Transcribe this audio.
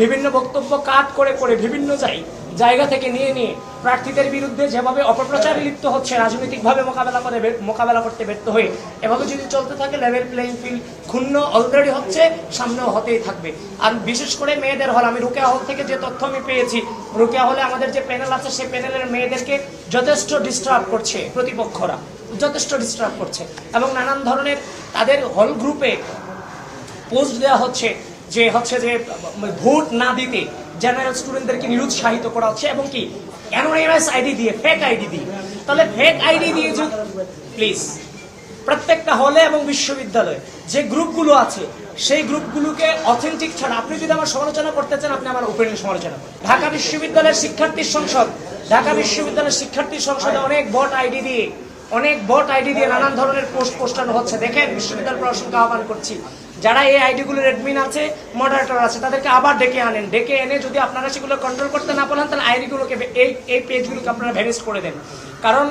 বিভিন্ন বক্তব্য কাট করে করে বিভিন্ন জায় জায়গা থেকে নিয়ে নিয়ে প্রার্থীদের বিরুদ্ধে যেভাবে অপপ্রচারে লিপ্ত হচ্ছে, রাজনৈতিকভাবে মোকাবেলা করে মোকাবেলা করতে ব্যর্থ হয়ে, এভাবে যদি চলতে থাকে লেভেল প্লেইং ফিল্ড ক্ষুণ্ণ অলরেডি হচ্ছে, সামনেও হতেই থাকবে। আর বিশেষ করে মেয়েদের হল, আমি রুকেয়া হল থেকে যে তথ্য আমি পেয়েছি, রুকেয়া হলে আমাদের যে প্যানেল আছে, সেই প্যানেলের মেয়েদেরকে যথেষ্ট ডিস্টার্ব করছে প্রতিপক্ষরা, যথেষ্ট ডিস্টার্ব করছে। এবং নানান ধরনের তাদের হল গ্রুপে পোস্ট দেওয়া হচ্ছে যে হচ্ছে যে ভোট না দিতে জেনারেল স্টুডেন্টদেরকে নিরুৎসাহিত করা হচ্ছে এবং কি অ্যানোনিমাস আইডি দিয়ে ফেক আইডি দিয়ে। তাহলে ফেক আইডি দিয়ে যে প্লিজ প্রত্যেকটা হলে এবং বিশ্ববিদ্যালয়ে যে গ্রুপগুলো আছে, সেই গ্রুপগুলোকে অথেন্টিক ছাড়া, আপনি যদি আমার সমালোচনা করতে চান, আপনি আমার ওপেন সমালোচনা করুন। ঢাকা বিশ্ববিদ্যালয়ের শিক্ষার্থী সংসদ, ঢাকা বিশ্ববিদ্যালয়ের শিক্ষার্থী সংসদে অনেক বট আইডি দিয়ে অনেক বট আইডি দিয়ে নানান ধরনের পোস্ট পোস্টানো হচ্ছে। দেখেন বিশ্ববিদ্যালয় প্রশাসনকে আহ্বান করছি। যারা এই আইডিগুলোর অ্যাডমিন আছে মডারেটর আছে, তাদেরকে আবার ডেকে আনেন। ডেকে এনে যদি আপনারা সেগুলো কন্ট্রোল করতে না পারেন তাহলে আইডিগুলোকে এই এই পেজগুলোকে আপনারা ভ্যানিশ করে দেন। কারণ